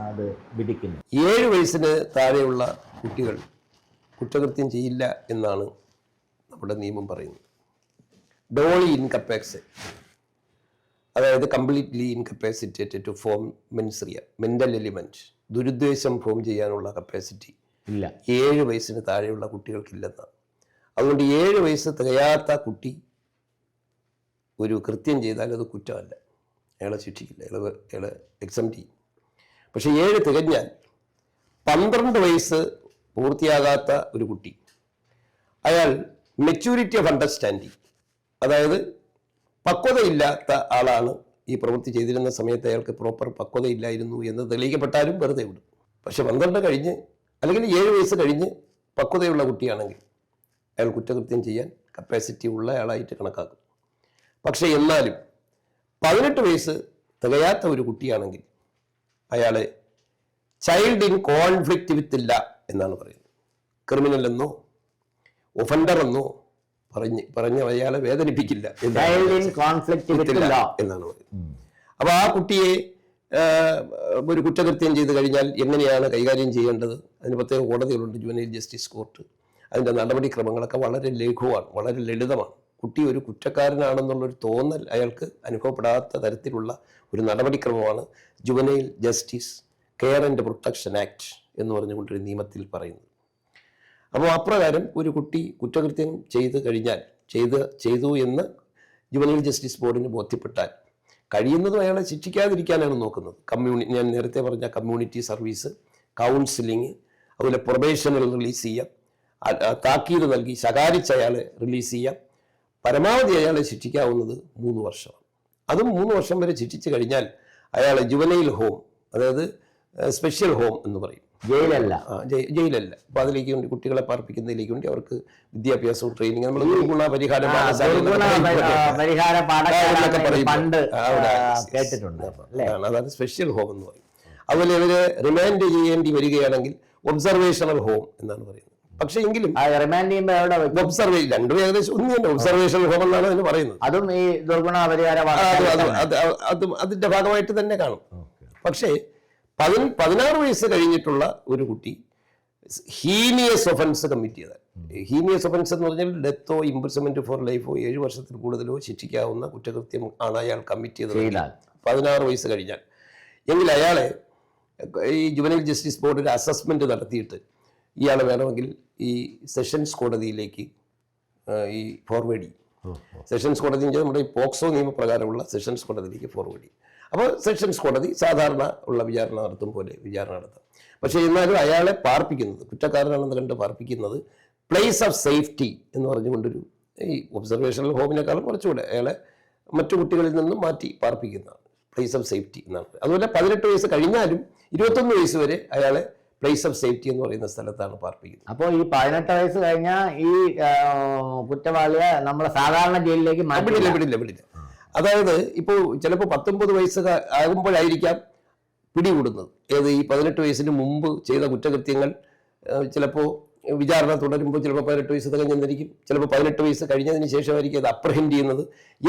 അത് വിധിക്കുന്നത്? ഏഴ് വയസ്സിന് താഴെയുള്ള കുട്ടികൾ കുറ്റകൃത്യം ചെയ്യില്ല എന്നാണ് നമ്മുടെ നിയമം പറയുന്നത് ഡോളി ഇൻകപ്പാക്സ് അതായത് completely incapacitated to form മെൻസറിയ mental element ദുരുദ്ദേശം ഫോം ചെയ്യാനുള്ള കപ്പാസിറ്റി ഇല്ല. ഏഴ് വയസ്സിന് താഴെയുള്ള കുട്ടികൾക്കില്ലെന്നാണ്. അതുകൊണ്ട് ഏഴ് വയസ്സ് തികയാത്ത കുട്ടി ഒരു കൃത്യം ചെയ്താൽ അത് കുറ്റമല്ല. അയാളെ ശിക്ഷിക്കില്ല. അയാളെ അയാളെ എക്സം ചെയ്യും. പക്ഷെ ഏഴ് തികഞ്ഞാൽ പന്ത്രണ്ട് വയസ്സ് പൂർത്തിയാകാത്ത ഒരു കുട്ടി അയാൾ മെച്യൂരിറ്റി ഓഫ് അണ്ടർസ്റ്റാൻഡിങ് അതായത് പക്വതയില്ലാത്ത ആളാണ് ഈ പ്രവൃത്തി ചെയ്തിരുന്ന സമയത്ത് അയാൾക്ക് പ്രോപ്പർ പക്വതയില്ലായിരുന്നു എന്ന് തെളിയിക്കപ്പെട്ടാലും വെറുതെ വിടും. പക്ഷെ പന്ത്രണ്ട് കഴിഞ്ഞ് അല്ലെങ്കിൽ ഏഴ് വയസ്സ് കഴിഞ്ഞ് പക്വതയുള്ള കുട്ടിയാണെങ്കിൽ അയാൾ കുറ്റകൃത്യം ചെയ്യാൻ കപ്പാസിറ്റി ഉള്ള ആളായിട്ട് കണക്കാക്കും. പക്ഷേ എന്നാലും പതിനെട്ട് വയസ്സ് തികയാത്ത ഒരു കുട്ടിയാണെങ്കിൽ അയാളെ ചൈൽഡ് ഇൻ കോൺഫ്ലിക്റ്റ് വിത്ത് ഇല്ല എന്നാണ് പറയുന്നത്. ക്രിമിനൽ എന്നോ ഒഫൻഡർ എന്നോ പറഞ്ഞ് പറഞ്ഞ അയാളെ വേദനിപ്പിക്കില്ല എന്നാണ് അപ്പൊ ആ കുട്ടിയെ ഒരു കുറ്റകൃത്യം ചെയ്ത് കഴിഞ്ഞാൽ എങ്ങനെയാണ് കൈകാര്യം ചെയ്യേണ്ടത്? അതിന് പ്രത്യേക കോടതികളുണ്ട് ജുവനൈൽ ജസ്റ്റിസ് കോർട്ട് അതിന്റെ നടപടിക്രമങ്ങളൊക്കെ വളരെ ലഘുവാണ് വളരെ ലളിതമാണ്. കുട്ടി ഒരു കുറ്റക്കാരനാണെന്നുള്ളൊരു തോന്നൽ അയാൾക്ക് അനുഭവപ്പെടാത്ത തരത്തിലുള്ള ഒരു നടപടിക്രമമാണ് juvenile justice care and protection act എന്ന് പറഞ്ഞുകൊണ്ടൊരു നിയമത്തിൽ പറയുന്നത്. അപ്പോൾ അപ്രകാരം ഒരു കുട്ടി കുറ്റകൃത്യം ചെയ്ത് കഴിഞ്ഞാൽ ചെയ്ത് ചെയ്തു എന്ന് ജുവനൈൽ ജസ്റ്റിസ് ബോർഡിന് ബോധ്യപ്പെട്ടാൽ കഴിയുന്നതും അയാളെ ശിക്ഷിക്കാതിരിക്കാനാണ് നോക്കുന്നത്. കമ്മ്യൂണി ഞാൻ നേരത്തെ പറഞ്ഞ കമ്മ്യൂണിറ്റി സർവീസ് കൗൺസിലിംഗ് അതുപോലെ പ്രൊബേഷനിൽ റിലീസ് ചെയ്യാം. താക്കീത് നൽകി ശകാരിച്ച് അയാളെ റിലീസ് ചെയ്യാം. പരമാവധി അയാളെ ശിക്ഷിക്കാവുന്നത് മൂന്ന് വർഷമാണ് അതും മൂന്ന് വർഷം വരെ ശിക്ഷിച്ചു കഴിഞ്ഞാൽ അയാളെ ജുവനൈൽ ഹോം അതായത് സ്പെഷ്യൽ ഹോം എന്ന് പറയും. ജയിലല്ല. ജയിലല്ല. അപ്പൊ അതിലേക്ക് വേണ്ടി കുട്ടികളെ പാർപ്പിക്കുന്നതിലേക്ക് വേണ്ടി അവർക്ക് വിദ്യാഭ്യാസവും ട്രെയിനിങ് നമ്മൾ ഗുരുകുള പരിഹാര പരിഹാര പണ്ട്. കേട്ടിട്ടുണ്ട് അതാണ് സ്പെഷ്യൽ ഹോം എന്ന് പറയും. അതുപോലെ ഇവർ റിമാൻഡ് ചെയ്യേണ്ടി വരികയാണെങ്കിൽ ഒബ്സർവേഷണൽ ഹോം എന്നാണ് പറയുന്നത്. പക്ഷെ എങ്കിലും റിമാൻഡ് ചെയ്യുമ്പോൾ എവിടെ ഒബ്സർവേ രണ്ടും ഏകദേശം ഒന്ന് തന്നെ ഒബ്സർവേഷണൽ ഹോം എന്നാണ് അതിന് പറയുന്നത്. അതും ഈ ദുർഗുണ പരിഹാര അതിന്റെ ഭാഗമായിട്ട് തന്നെ കാണും. പക്ഷേ പതി പതിനാറ് വയസ്സ് കഴിഞ്ഞിട്ടുള്ള ഒരു കുട്ടി ഹീനിയസ് ഒഫൻസ് കമ്മിറ്റ് ചെയ്ത ഹീനിയസ് ഒഫൻസ് എന്ന് പറഞ്ഞാൽ ഡെത്തോ ഇംപ്രിസൺമെന്റ് ഫോർ ലൈഫോ ഏഴ് വർഷത്തിൽ കൂടുതലോ ശിക്ഷിക്കാവുന്ന കുറ്റകൃത്യം ആണ് അയാൾ കമ്മിറ്റ് ചെയ്തത് പതിനാറ് വയസ്സ് കഴിഞ്ഞാൽ. എങ്കിൽ അയാളെ ഈ ജുവനൽ ജസ്റ്റിസ് ബോർഡ് ഒരു അസസ്മെന്റ് നടത്തിയിട്ട് ഇയാളെ വേണമെങ്കിൽ ഈ സെഷൻസ് കോടതിയിലേക്ക് ഈ ഫോർവേഡ് ചെയ്യും. സെഷൻസ് കോടതി നമ്മുടെ ഈ പോക്സോ നിയമപ്രകാരമുള്ള സെഷൻസ് കോടതിയിലേക്ക് ഫോർവേഡ് ചെയ്യും. അപ്പോൾ സെഷൻസ് കോടതി സാധാരണ ഉള്ള വിചാരണ നടത്തും പോലെ വിചാരണ നടത്താം. പക്ഷേ എന്നാലും അയാളെ പാർപ്പിക്കുന്നത് കുറ്റക്കാരനാണെന്ന് കണ്ട് പാർപ്പിക്കുന്നത് പ്ലേസ് ഓഫ് സേഫ്റ്റി എന്ന് പറഞ്ഞുകൊണ്ടൊരു ഈ ഒബ്സർവേഷണൽ ഹോമിനേക്കാളും കുറച്ചുകൂടെ അയാളെ മറ്റു കുട്ടികളിൽ നിന്നും മാറ്റി പാർപ്പിക്കുന്നതാണ്. പ്ലേസ് ഓഫ് സേഫ്റ്റി എന്നാണ്. അതുപോലെ പതിനെട്ട് വയസ്സ് കഴിഞ്ഞാലും ഇരുപത്തൊന്ന് വയസ്സ് വരെ അയാളെ പ്ലേസ് ഓഫ് സേഫ്റ്റി എന്ന് പറയുന്ന സ്ഥലത്താണ് പാർപ്പിക്കുന്നത്. അപ്പോൾ ഈ പതിനെട്ട് വയസ്സ് കഴിഞ്ഞാൽ ഈ കുറ്റവാളിയെ നമ്മൾ സാധാരണ ജയിലിലേക്ക് വിടില്ല വിടില്ല വിടില്ല. അതായത് ഇപ്പോൾ ചിലപ്പോൾ പത്തൊമ്പത് വയസ്സ് ആകുമ്പോഴായിരിക്കാം പിടികൂടുന്നത്. ഏത് ഈ പതിനെട്ട് വയസ്സിന് മുമ്പ് ചെയ്ത കുറ്റകൃത്യങ്ങൾ ചിലപ്പോൾ വിചാരണ തുടരുമ്പോൾ ചിലപ്പോൾ പതിനെട്ട് വയസ്സ് തികഞ്ഞെന്നിരിക്കും ചിലപ്പോൾ പതിനെട്ട് വയസ്സ് കഴിഞ്ഞതിന് ശേഷമായിരിക്കും അത് അപ്രഹെൻഡ് ചെയ്യുന്നത്.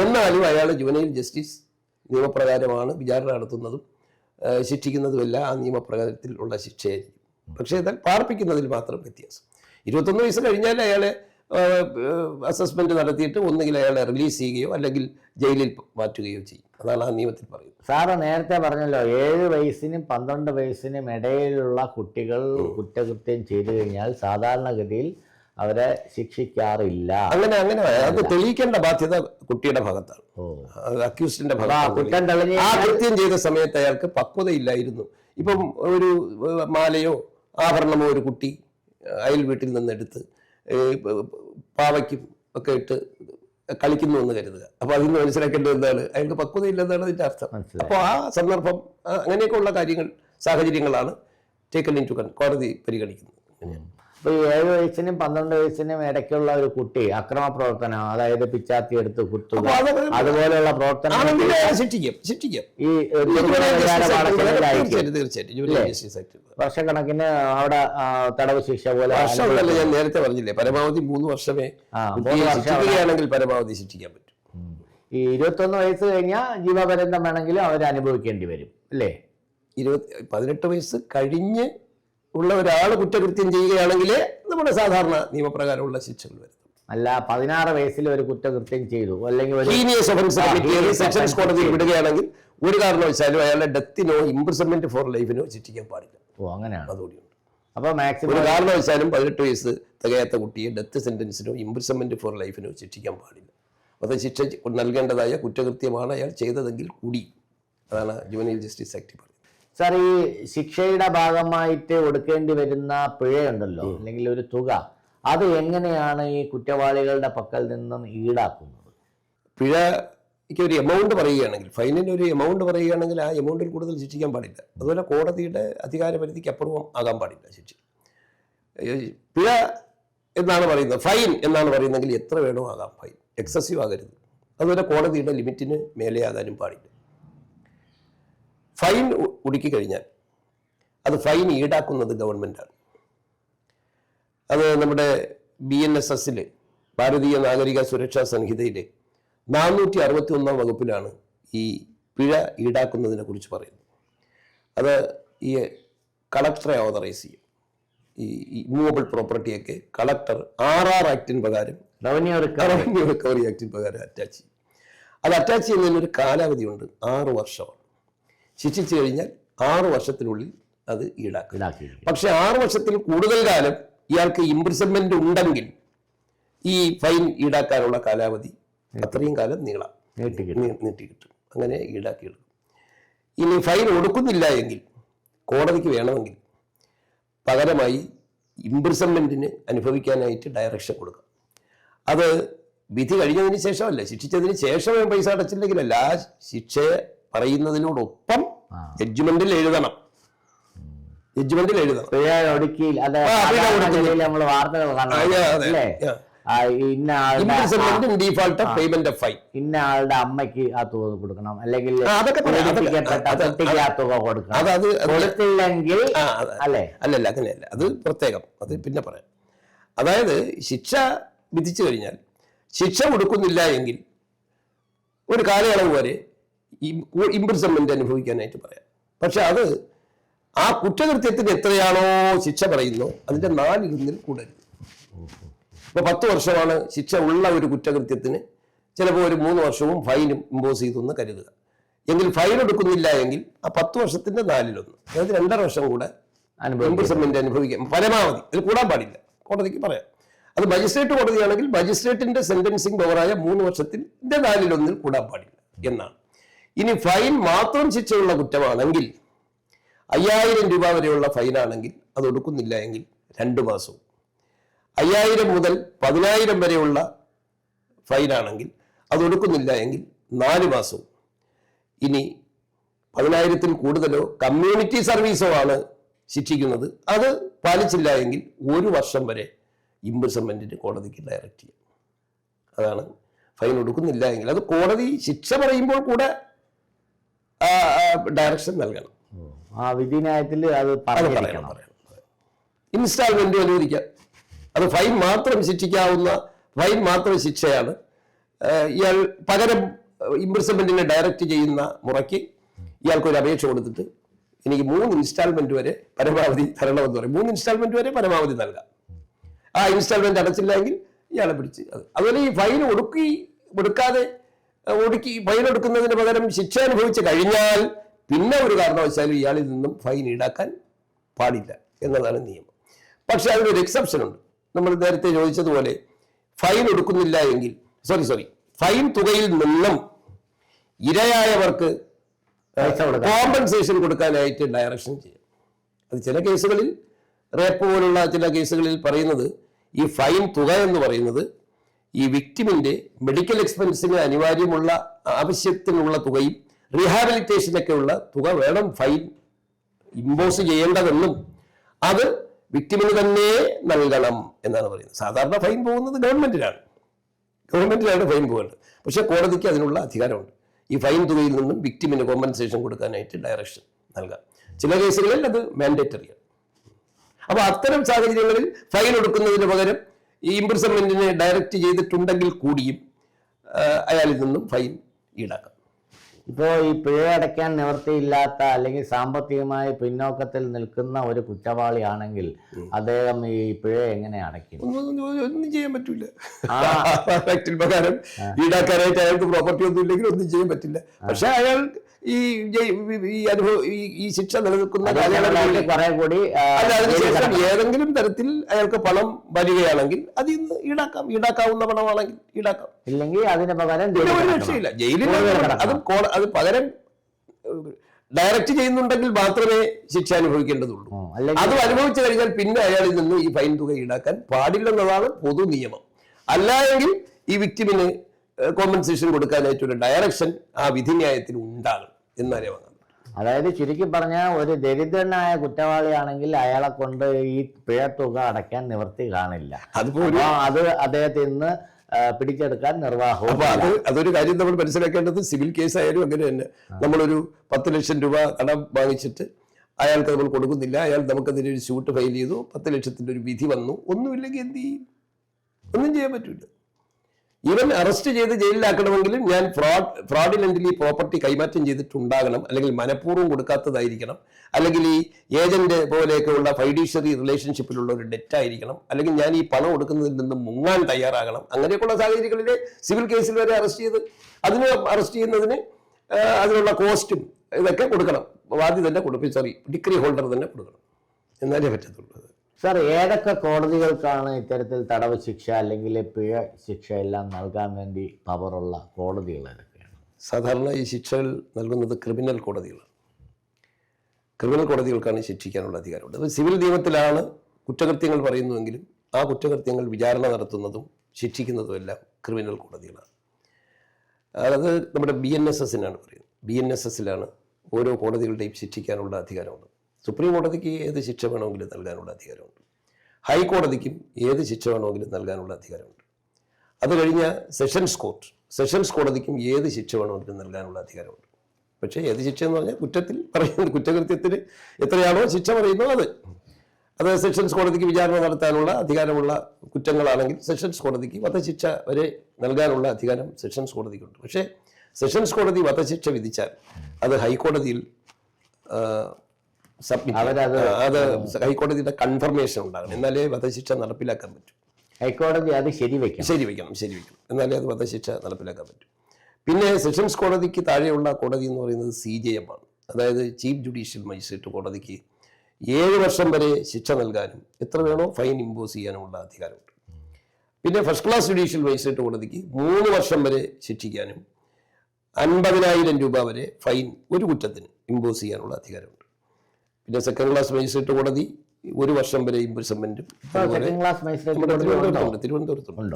എന്നാലും അയാൾ ജുവനൈൽ ജസ്റ്റിസ് നിയമപ്രകാരമാണ് വിചാരണ നടത്തുന്നതും ശിക്ഷിക്കുന്നതുമെല്ലാം ആ നിയമപ്രകാരത്തിലുള്ള ശിക്ഷയായിരിക്കും. പക്ഷേ എന്നാൽ പാർപ്പിക്കുന്നതിൽ മാത്രം വ്യത്യാസം. ഇരുപത്തൊന്ന് വയസ്സ് കഴിഞ്ഞാൽ അയാളെ അസസ്മെന്റ് നടത്തിയിട്ട് ഒന്നുകിൽ അയാളെ റിലീസ് ചെയ്യുകയോ അല്ലെങ്കിൽ ജയിലിൽ മാറ്റുകയോ ചെയ്യും. അതാണ് ആ നിയമത്തിൽ പറയുന്നത്. സാറ് നേരത്തെ പറഞ്ഞല്ലോ ഏഴ് വയസ്സിനും പന്ത്രണ്ട് വയസ്സിനും ഇടയിലുള്ള കുട്ടികൾ കുറ്റകൃത്യം ചെയ്തു കഴിഞ്ഞാൽ സാധാരണഗതിയിൽ അവരെ ശിക്ഷിക്കാറില്ല. അങ്ങനെ അങ്ങനെ. അത് തെളിയിക്കേണ്ട ബാധ്യത കുട്ടിയുടെ ഭാഗത്താണ്. അക്യൂസ്റ്റിന്റെ ഭാഗത്താണ്. ആ കൃത്യം ചെയ്ത സമയത്ത് അയാൾക്ക് പക്വതയില്ലായിരുന്നു. ഇപ്പം ഒരു മാലയോ ആഭരണമോ ഒരു കുട്ടി അയൽ വീട്ടിൽ നിന്ന് എടുത്ത് ഏഹ്, പ- പാവയ്ക്കും ഒക്കെ ഇട്ട് കളിക്കുന്നു എന്ന് കരുതുക. അപ്പൊ അതിൽ നിന്ന് മനസ്സിലാക്കേണ്ടത് എന്താണ്? അയാൾക്ക് പക്വതയില്ലെന്നാണ് അതിന്റെ അർത്ഥം. അപ്പോൾ ആ സന്ദർഭം അങ്ങനെയൊക്കെ അങ്ങനെയൊക്കെയുള്ള കാര്യങ്ങൾ സാഹചര്യങ്ങളാണ് ടേക്കൺ ഇൻ ടു കോടതി പരിഗണിക്കുന്നത്. അപ്പൊ ഈ ഏഴ് വയസ്സിനും പന്ത്രണ്ട് വയസ്സിനും ഇടയ്ക്കുള്ള ഒരു കുട്ടി അക്രമ പ്രവർത്തനം അതായത് പിച്ചാത്തി എടുത്ത് കുത്തുക അതുപോലെയുള്ള പ്രവർത്തനം ഈ വർഷക്കണക്കിന് അവിടെ തടവ് ശിക്ഷ പോലെ ഞാൻ നേരത്തെ പറഞ്ഞില്ലേ പരമാവധി മൂന്ന് വർഷമേ ശിക്ഷിക്കുകയാണെങ്കിൽ പരമാവധി ശിക്ഷിക്കാൻ പറ്റും. ഈ ഇരുപത്തൊന്ന് വയസ്സ് കഴിഞ്ഞാൽ ജീവപര്യന്തം വേണമെങ്കിലും അവർ അനുഭവിക്കേണ്ടി വരും അല്ലേ? ഇരുപത്തി പതിനെട്ട് വയസ്സ് കഴിഞ്ഞ് ഉള്ള ഒരാൾ കുറ്റകൃത്യം ചെയ്യുകയാണെങ്കിൽ നമ്മുടെ സാധാരണ നിയമപ്രകാരമുള്ള ശിക്ഷകൾ വരും അല്ല പതിനാറ് വയസ്സിൽ ഒരു കുറ്റകൃത്യം ചെയ്തു. അല്ലെങ്കിൽ ഒരു offence കോടതിയിൽ വിടുകയാണെങ്കിൽ ഒരു കാരണവശാലും അയാളുടെ ഡെത്തിനോ ഇംപ്രിസൺമെന്റ് ഫോർ ലൈഫിനോ ശിക്ഷിക്കാൻ പാടില്ല. ഓ അങ്ങനെയാണ്. അതുകൂടിയുണ്ട്. അപ്പൊ ഒരു മാക്സിമം കാരണവശാലും പതിനെട്ട് വയസ്സ് തികയാത്ത കുട്ടിയെ ഡെത്ത് സെന്റൻസിനോ ഇംപ്രിസൺമെന്റ് ഫോർ ലൈഫിനോ ശിക്ഷിക്കാൻ പാടില്ല. വധശിക്ഷ നൽകേണ്ടതായ കുറ്റകൃത്യമാണ് അയാൾ ചെയ്തതെങ്കിൽ കൂടി. അതാണ് ജുവനൈൽ ജസ്റ്റിസ് ആക്ട് പറയുന്നത്. സാർ ഈ ശിക്ഷയുടെ ഭാഗമായിട്ട് കൊടുക്കേണ്ടി വരുന്ന പിഴയുണ്ടല്ലോ അല്ലെങ്കിൽ ഒരു തുക അത് എങ്ങനെയാണ് ഈ കുറ്റവാളികളുടെ പക്കൽ നിന്നും ഈടാക്കുന്നത്? പിഴ ഒരു എമൗണ്ട് പറയുകയാണെങ്കിൽ ഫൈനിന്റെ ഒരു എമൗണ്ട് പറയുകയാണെങ്കിൽ ആ എമൗണ്ടിൽ കൂടുതൽ ശിക്ഷിക്കാൻ പാടില്ല. അതുപോലെ കോടതിയുടെ അധികാരപരിധിക്ക് അപ്പുറവും ആകാൻ പാടില്ല ശിക്ഷ. പിഴ എന്നാണ് പറയുന്നത് ഫൈൻ എന്നാണ് പറയുന്നതെങ്കിൽ എത്ര വേണോ ആകാം ഫൈൻ. എക്സസീവ് ആകരുത്. അതുപോലെ കോടതിയുടെ ലിമിറ്റിന് മേലെ ആകാനും പാടില്ല. ഫൈൻ ഒടുക്കി കഴിഞ്ഞാൽ അത് ഫൈൻ ഈടാക്കുന്നത് ഗവൺമെന്റാണ്. അത് നമ്മുടെ ബി എൻ എസ് എസിൽ ഭാരതീയ നാഗരിക സുരക്ഷാ സംഹിതയിലെ നാനൂറ്റി അറുപത്തി ഒന്നാം വകുപ്പിലാണ് ഈ പിഴ ഈടാക്കുന്നതിനെ കുറിച്ച് പറയുന്നത്. അത് ഈ കളക്ടറെ ഓതറൈസ് ചെയ്യും. ഈ ഇമ്മൂവബിൾ പ്രോപ്പർട്ടിയൊക്കെ കളക്ടർ ആർ ആർ ആക്ടിൻ പ്രകാരം റവന്യൂ റവന്യൂ റിക്കവറി ആക്ടിൻ പ്രകാരം അറ്റാച്ച് ചെയ്യും. അത് അറ്റാച്ച് ചെയ്യുന്നതിന് ഒരു കാലാവധിയുണ്ട് ആറ് വർഷമാണ്. ശിക്ഷിച്ചു കഴിഞ്ഞാൽ ആറു വർഷത്തിനുള്ളിൽ അത് ഈടാക്കും. പക്ഷെ ആറു വർഷത്തിൽ കൂടുതൽ കാലം ഇയാൾക്ക് ഇംപ്രിസൺമെന്റ് ഉണ്ടെങ്കിൽ ഈ ഫൈൻ ഈടാക്കാനുള്ള കാലാവധി അത്രയും കാലം നീളാം. നീട്ടി കിട്ടും. അങ്ങനെ ഈടാക്കി ഈടാക്കിയെടുക്കും ഇനി ഫൈൻ ഒടുക്കുന്നില്ല എങ്കിൽ കോടതിക്ക് വേണമെങ്കിൽ പകരമായി ഇംപ്രിസൺമെന്റിന് അനുഭവിക്കാനായിട്ട് ഡയറക്ഷൻ കൊടുക്കാം. അത് വിധി കഴിഞ്ഞതിന് ശേഷമല്ല ശിക്ഷിച്ചതിന് ശേഷം പൈസ അടച്ചില്ലെങ്കിലല്ല. ആ ശിക്ഷയെ പറയുന്നതിനോടൊപ്പം. ജഡ്ജ്മെന്റിൽ എഴുതണം. ജഡ്ജ്മെന്റിൽ എഴുതണം. പിഴ ഒടുക്കി അത്. നമ്മൾ വാർത്തകൾ കാണാം ഇന്ന പേയ്മെന്റ് ഓഫ് ഫൈൻ ഇന്ന ആളുടെ അമ്മയ്ക്ക് ആ തുക കൊടുക്കണം അല്ലെങ്കിൽ കുട്ടിക്ക് ആ തുക കൊടുക്കണം. കൊടുത്തില്ലെങ്കിൽ അല്ലേ? അല്ലല്ല അങ്ങനെയല്ല. അത് പ്രത്യേകം. അത് പിന്നെ പറയാം. അതായത് ശിക്ഷ വിധിച്ചു കഴിഞ്ഞാൽ ശിക്ഷ കൊടുക്കുന്നില്ല എങ്കിൽ ഒരു കാലയളവ് വരെ ഇംപ്രിസൺമെന്റ് അനുഭവിക്കാനായിട്ട് പറയാം. പക്ഷെ അത് ആ കുറ്റകൃത്യത്തിന് എത്രയാണോ ശിക്ഷ പറയുന്നു അതിന്റെ നാലിലൊന്നിൽ കൂടരുത്. ഇപ്പൊ പത്ത് വർഷമാണ് ശിക്ഷ ഉള്ള ഒരു കുറ്റകൃത്യത്തിന് ചിലപ്പോൾ ഒരു മൂന്ന് വർഷവും ഫൈനും ഇമ്പോസ് ചെയ്തെന്ന് കരുതുക. എങ്കിൽ ഫൈൻ എടുക്കുന്നില്ല എങ്കിൽ ആ പത്ത് വർഷത്തിന്റെ നാലിലൊന്ന് അതായത് രണ്ടര വർഷം കൂടെ ഇംപ്രിസൺമെന്റ് അനുഭവിക്കാം. പരമാവധി. അതിൽ കൂടാൻ പാടില്ല. കോടതിക്ക് പറയാം. അത് മജിസ്ട്രേറ്റ് കോടതിയാണെങ്കിൽ മജിസ്ട്രേറ്റിന്റെ സെന്റൻസിങ് പവറായ മൂന്ന് വർഷത്തിന്റെ നാലിലൊന്നിൽ കൂടാൻ പാടില്ല എന്നാണ്. ഇനി ഫൈൻ മാത്രം ശിക്ഷയുള്ള കുറ്റമാണെങ്കിൽ അയ്യായിരം രൂപ വരെയുള്ള ഫൈനാണെങ്കിൽ അത് ഒടുക്കുന്നില്ല എങ്കിൽ രണ്ട് മാസവും. അയ്യായിരം മുതൽ പതിനായിരം വരെയുള്ള ഫൈനാണെങ്കിൽ അത് ഒടുക്കുന്നില്ല എങ്കിൽ നാല് മാസവും. ഇനി പതിനായിരത്തിൽ കൂടുതലോ കമ്മ്യൂണിറ്റി സർവീസോ ആണ് ശിക്ഷിക്കുന്നത്. അത് പാലിച്ചില്ല എങ്കിൽ ഒരു വർഷം വരെ ഇംപ്രിസൺമെന്റിന് കോടതിക്ക് ഡയറക്റ്റ് ചെയ്യാം. അതാണ് ഫൈൻ ഒടുക്കുന്നില്ല എങ്കിൽ. അത് കോടതി ശിക്ഷ പറയുമ്പോൾ കൂടെ ഡയറക്ഷൻ നൽകണം. ആ വിധിന്യായത്തിൽ അത് അത് പറയണം ഇൻസ്റ്റാൾമെന്റ് അനുവദിക്കാം അത് ഫൈൻ മാത്രം ശിക്ഷിക്കാവുന്ന ഫൈൻ മാത്രം ശിക്ഷയാണ്. ഇയാൾ പകരം ഇംപ്രിസൺമെന്റിനെ ഡയറക്റ്റ് ചെയ്യുന്ന മുറയ്ക്ക് ഇയാൾക്ക് ഒരു അപേക്ഷ കൊടുത്തിട്ട് എനിക്ക് മൂന്ന് ഇൻസ്റ്റാൾമെന്റ് വരെ പരമാവധി തരണമെന്ന് പറയും. മൂന്ന് ഇൻസ്റ്റാൾമെന്റ് വരെ പരമാവധി നൽകാം. ആ ഇൻസ്റ്റാൾമെന്റ് അടച്ചില്ലെങ്കിൽ ഇയാളെ പിടിച്ച് അത്. അതുപോലെ ഈ ഫൈൻ ഒടുക്കി ഒടുക്കാതെ ഏഹ് ഒടുക്കി ഫൈൻ എടുക്കുന്നതിന് പകരം ശിക്ഷ അനുഭവിച്ച് കഴിഞ്ഞാൽ പിന്നെ ഒരു കാരണവശാലും ഇയാളിൽ നിന്നും ഫൈൻ ഈടാക്കാൻ പാടില്ല എന്നതാണ് നിയമം. പക്ഷെ അതിനൊരു എക്സെപ്ഷൻ ഉണ്ട്. നമ്മൾ നേരത്തെ ചോദിച്ചതുപോലെ ഫൈൻ എടുക്കുന്നില്ല എങ്കിൽ സോറി സോറി ഫൈൻ തുകയിൽ നിന്നും ഇരയായവർക്ക്. കോമ്പൻസേഷൻ കൊടുക്കാനായിട്ട് ഡയറക്ഷൻ ചെയ്യും അത് ചില കേസുകളിൽ റേപ്പ് പോലുള്ള ചില കേസുകളിൽ പറയുന്നത് ഈ ഫൈൻ തുക എന്ന് പറയുന്നത് ഈ വിക്ടിമിന്റെ മെഡിക്കൽ എക്സ്പെൻസിന് അനിവാര്യമുള്ള ആവശ്യത്തിനുള്ള തുകയും റീഹാബിലിറ്റേഷനൊക്കെ ഉള്ള തുക വേണം ഫൈൻ ഇമ്പോസ് ചെയ്യേണ്ടതെന്നും അത് വിക്ടിമിന് തന്നെ നൽകണം എന്നാണ് പറയുന്നത്. സാധാരണ ഫൈൻ പോകുന്നത് ഗവൺമെന്റിനാണ് ഗവൺമെന്റിനാണ് ഫൈൻ പോകേണ്ടത്. പക്ഷെ കോടതിക്ക് അതിനുള്ള അധികാരമുണ്ട്. ഈ ഫൈൻ തുകയിൽ നിന്നും വിക്ടിമിന് കോമ്പൻസേഷൻ കൊടുക്കാനായിട്ട് ഡയറക്ഷൻ നൽകാം. ചില കേസുകളിൽ അത് മാൻഡേറ്ററിയാണ് അപ്പോൾ അത്തരം സാഹചര്യങ്ങളിൽ ഫൈൻ എടുക്കുന്നതിന് പകരം ഈ ഇംപ്രിസൺമെന്റിനെ ഡയറക്റ്റ് ചെയ്തിട്ടുണ്ടെങ്കിൽ കൂടിയും അയാളിൽ നിന്നും ഫൈൻ ഈടാക്കാം. ഇപ്പോൾ ഈ പിഴ അടയ്ക്കാൻ നിവൃത്തിയില്ലാത്ത അല്ലെങ്കിൽ സാമ്പത്തികമായി പിന്നോക്കത്തിൽ നിൽക്കുന്ന ഒരു കുറ്റവാളിയാണെങ്കിൽ അദ്ദേഹം ഈ പിഴ എങ്ങനെ അടയ്ക്കും? ഒന്നും ചെയ്യാൻ പറ്റില്ല പ്രകാരം ഈടാക്കാനായിട്ട് അയാൾക്ക് പ്രോപ്പർട്ടി ഒന്നും ഇല്ലെങ്കിൽ ഒന്നും ചെയ്യാൻ പറ്റില്ല. പക്ഷെ അയാൾ ഈ അനുഭവം ഈ ശിക്ഷ നിലനിൽക്കുന്ന കാലയളവിൽ അല്ല അതിനുശേഷം ഏതെങ്കിലും തരത്തിൽ അയാൾക്ക് പണം വരികയാണെങ്കിൽ അതിൽ നിന്ന് ഈടാക്കാം ഈടാക്കാവുന്ന പണമാണെങ്കിൽ ഈടാക്കാം. ഇല്ലെങ്കിൽ അതിന് പകരം ഒരു രക്ഷയില്ല. ജയിലിൽ അതും അത്. അത് പകരം ഡയറക്റ്റ് ചെയ്യുന്നുണ്ടെങ്കിൽ മാത്രമേ ശിക്ഷ അനുഭവിക്കേണ്ടതുള്ളൂ. അത് അനുഭവിച്ചു കഴിഞ്ഞാൽ പിന്നെ അയാളിൽ നിന്ന് ഈ ഫൈൻ തുക ഈടാക്കാൻ പാടില്ലെന്നതാണ് പൊതു നിയമം. അല്ല എങ്കിൽ ഈ വിക്ടിമിന് കോമ്പൻസേഷൻ കൊടുക്കാനായിട്ടൊരു ഡയറക്ഷൻ ആ വിധിന്യായത്തിൽ ഉണ്ടാകും എന്നാലേ വാങ്ങാൻ അതായത് ചുരുക്കി പറഞ്ഞാൽ ഒരു ദരിദ്രനായ കുറ്റവാളിയാണെങ്കിൽ അയാളെ കൊണ്ട് ഈ പിഴ തുക അടയ്ക്കാൻ നിവൃത്തി കാണില്ല. അതുപോലെ അത് അദ്ദേഹത്തിൽ നിന്ന് പിടിച്ചെടുക്കാൻ നിർവാഹവും അപ്പൊ അത് അതൊരു കാര്യം നമ്മൾ മനസ്സിലാക്കേണ്ടത് സിവിൽ കേസ് ആയാലും അങ്ങനെ തന്നെ. നമ്മളൊരു പത്ത് ലക്ഷം രൂപ കടം വാങ്ങിച്ചിട്ട് അയാൾക്ക് നമ്മൾ കൊടുക്കുന്നില്ല. അയാൾ നമുക്കതിനൊരു സ്യൂട്ട് ഫയൽ ചെയ്തു. പത്ത് ലക്ഷത്തിന്റെ ഒരു വിധി വന്നു. ഒന്നുമില്ലെങ്കിൽ എന്ത് ചെയ്യും? ഒന്നും ചെയ്യാൻ പറ്റില്ല ഈവൻ അറസ്റ്റ് ചെയ്ത് ജയിലിലാക്കണമെങ്കിലും ഞാൻ ഫ്രോഡ് ഫ്രോഡിലന്റലി പ്രോപ്പർട്ടി കൈമാറ്റം ചെയ്തിട്ടുണ്ടാകണം അല്ലെങ്കിൽ മനഃപൂർവം കൊടുക്കാത്തതായിരിക്കണം അല്ലെങ്കിൽ ഈ ഏജന്റ് പോലെയൊക്കെയുള്ള ഫൈഡീഷ്യറി റിലേഷൻഷിപ്പിലുള്ള ഒരു ഡെറ്റ് ആയിരിക്കണം അല്ലെങ്കിൽ ഞാൻ ഈ പണം കൊടുക്കുന്നതിൽ നിന്ന് മുങ്ങാൻ തയ്യാറാകണം അങ്ങനെയൊക്കെയുള്ള സാഹചര്യങ്ങളിൽ സിവിൽ കേസിൽ വരെ അറസ്റ്റ് ചെയ്ത് അതിന് അറസ്റ്റ് ചെയ്യുന്നതിന് അതിനുള്ള കോസ്റ്റും ഇതൊക്കെ കൊടുക്കണം. വാദ്യ തന്നെ കൊടുക്കും സോറി ഡിഗ്രി ഹോൾഡർ തന്നെ കൊടുക്കണം. എന്നാലേ പറ്റത്തുള്ളൂ സാർ ഏതൊക്കെ കോടതികൾക്കാണ് ഇത്തരത്തിൽ തടവ് ശിക്ഷ അല്ലെങ്കിൽ പിഴ ശിക്ഷ എല്ലാം നൽകാൻ വേണ്ടി പവറുള്ള കോടതികൾ ഏതൊക്കെയാണ്? സാധാരണ ഈ ശിക്ഷകൾ നൽകുന്നത് ക്രിമിനൽ കോടതികളാണ്. ക്രിമിനൽ കോടതികൾക്കാണ് ശിക്ഷിക്കാനുള്ള അധികാരമുള്ളത് അപ്പോൾ സിവിൽ നിയമത്തിലാണ് കുറ്റകൃത്യങ്ങൾ പറയുന്നുവെങ്കിലും ആ കുറ്റകൃത്യങ്ങൾ വിചാരണ നടത്തുന്നതും ശിക്ഷിക്കുന്നതും എല്ലാം ക്രിമിനൽ കോടതികളാണ്. അത് നമ്മുടെ ബി എൻ എസ് എസിനാണ് പറയുന്നത്. ബി എൻ എസ് എസിലാണ് ഓരോ കോടതികളുടെയും ശിക്ഷിക്കാനുള്ള അധികാരമുണ്ട് സുപ്രീം കോടതിക്ക് ഏത് ശിക്ഷ വേണമെങ്കിലും നൽകാനുള്ള അധികാരമുണ്ട്. ഹൈക്കോടതിക്കും ഏത് ശിക്ഷ വേണമെങ്കിലും നൽകാനുള്ള അധികാരമുണ്ട്. അത് കഴിഞ്ഞ സെഷൻസ് കോർട്ട് സെഷൻസ് കോടതിക്കും ഏത് ശിക്ഷ വേണമെങ്കിലും നൽകാനുള്ള അധികാരമുണ്ട്. പക്ഷേ ഏത് ശിക്ഷ എന്ന് പറഞ്ഞാൽ കുറ്റത്തിൽ പറയുന്നത് കുറ്റകൃത്യത്തിന് എത്രയാണോ ശിക്ഷ പറയുന്നത് അത് അത് സെഷൻസ് കോടതിക്ക് വിചാരണ നടത്താനുള്ള അധികാരമുള്ള കുറ്റങ്ങളാണെങ്കിൽ സെഷൻസ് കോടതിക്ക് വധശിക്ഷ വരെ നൽകാനുള്ള അധികാരം സെഷൻസ് കോടതിക്കുണ്ട്. പക്ഷേ സെഷൻസ് കോടതി വധശിക്ഷ വിധിച്ചാൽ അത് ഹൈക്കോടതിയിൽ അവരത് അത് ഹൈക്കോടതിയുടെ കൺഫർമേഷൻ ഉണ്ടാകണം എന്നാലേ വധശിക്ഷ നടപ്പിലാക്കാൻ പറ്റും. ഹൈക്കോടതി അത് ശരിവെക്കണം ശരി ശരിവെക്കണം ശരി വയ്ക്കണം. എന്നാലേ അത് വധശിക്ഷ നടപ്പിലാക്കാൻ പറ്റും. പിന്നെ സെഷൻസ് കോടതിക്ക് താഴെയുള്ള കോടതി എന്ന് പറയുന്നത് സി ജെ എം ആണ്. അതായത് ചീഫ് ജുഡീഷ്യൽ മജിസ്ട്രേറ്റ് കോടതിക്ക് ഏഴ് വർഷം വരെ ശിക്ഷ നൽകാനും എത്ര വേണോ ഫൈൻ ഇമ്പോസ് ചെയ്യാനുമുള്ള അധികാരമുണ്ട്. പിന്നെ ഫസ്റ്റ് ക്ലാസ് ജുഡീഷ്യൽ മജിസ്ട്രേറ്റ് കോടതിക്ക് മൂന്ന് വർഷം വരെ ശിക്ഷിക്കാനും അൻപതിനായിരം രൂപ വരെ ഫൈൻ ഒരു കുറ്റത്തിന് ഇമ്പോസ് ചെയ്യാനുള്ള അധികാരമുണ്ട്. പിന്നെ സെക്കൻഡ് ക്ലാസ് മജിസ്ട്രേറ്റ് കോടതി ഒരു വർഷം വരെ ഇംപ്രിസൺമെന്റും? തിരുവനന്തപുരത്തുണ്ട് തിരുവനന്തപുരത്തുണ്ട്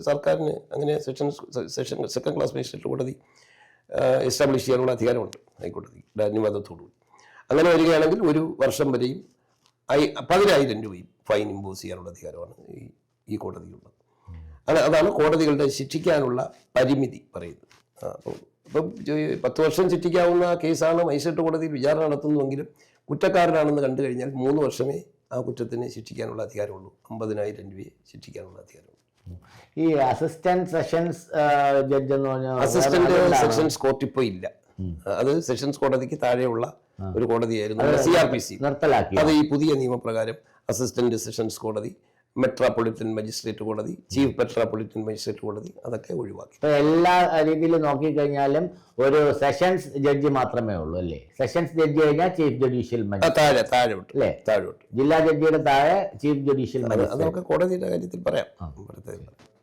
സർക്കാരിന് അങ്ങനെ section section second class magistrate കോടതി എസ്റ്റാബ്ലിഷ് ചെയ്യാനുള്ള അധികാരമുണ്ട് ഹൈക്കോടതിയുടെ അനുവാദത്തോടു അങ്ങനെ വരികയാണെങ്കിൽ ഒരു വർഷം വരെയും ഐ- പതിനായിരം രൂപയും ഫൈൻ ഇമ്പോസ് ചെയ്യാനുള്ള അധികാരമാണ് ഈ ഈ കോടതിയിലുള്ളത്. അത് അതാണ് കോടതികളുടെ ശിക്ഷിക്കാനുള്ള പരിമിതി പറയുന്നത്. ആ, അപ്പം ഇപ്പം പത്ത് വർഷം ചുറ്റിക്കാവുന്ന കേസാണ് മജിസ്ട്രേറ്റ് കോടതിയിൽ വിചാരണ നടത്തുന്നുവെങ്കിലും കുറ്റക്കാരനാണെന്ന് കണ്ടു കഴിഞ്ഞാൽ മൂന്ന് വർഷമേ ആ കുറ്റത്തിന് ശിക്ഷിക്കാനുള്ള അധികാരമുള്ളൂ. അമ്പതിനായിരം രൂപയെ ശിക്ഷിക്കാനുള്ള അധികാരമുള്ളൂ. ഈ അസിസ്റ്റന്റ് സെഷൻസ് ജഡ്ജ് എന്ന് പറഞ്ഞാൽ അസിസ്റ്റന്റ് സെഷൻസ് കോർട്ട് ഇപ്പോൾ ഇല്ല. അത് സെഷൻസ് കോടതിക്ക് താഴെയുള്ള ഒരു കോടതിയായിരുന്നു. C R P C. നിർത്തലാക്കി. അത് ഈ പുതിയ നിയമപ്രകാരം അസിസ്റ്റന്റ് സെഷൻസ് കോടതി മെട്രോപൊളിറ്റൻ മജിസ്ട്രേറ്റ് കോടതി ചീഫ് മെട്രോപൊളിറ്റൻ മജിസ്ട്രേറ്റ് കോടതി അതൊക്കെ ഒഴിവാക്കി. ഇപ്പൊ എല്ലാ രീതിയിലും നോക്കിക്കഴിഞ്ഞാലും ഒരു സെഷൻസ് ജഡ്ജി മാത്രമേ ഉള്ളൂ അല്ലേ? സെഷൻസ് ജഡ്ജി കഴിഞ്ഞാൽ ചീഫ് ജുഡീഷ്യൽ താഴെ താഴെ വിട്ടു അല്ലേ? താഴെ വിട്ടു. ജില്ലാ ജഡ്ജിയുടെ താഴെ ചീഫ് ജുഡീഷ്യൽ അതൊക്കെ നമുക്ക് കോടതിയുടെ കാര്യത്തിൽ പറയാം.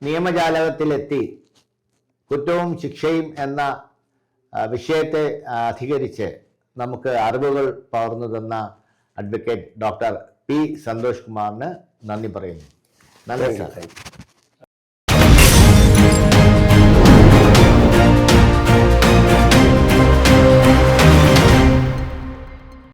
നിയമജാലകത്തിലെത്തി കുറ്റവും ശിക്ഷയും എന്ന വിഷയത്തെ അധികരിച്ച് നമുക്ക് അറിവുകൾ പകർന്നു തന്ന അഡ്വക്കേറ്റ് ഡോക്ടർ പി സന്തോഷ് കുമാറിന് നന്ദി പറയുന്നു. നന്ദി സാർ.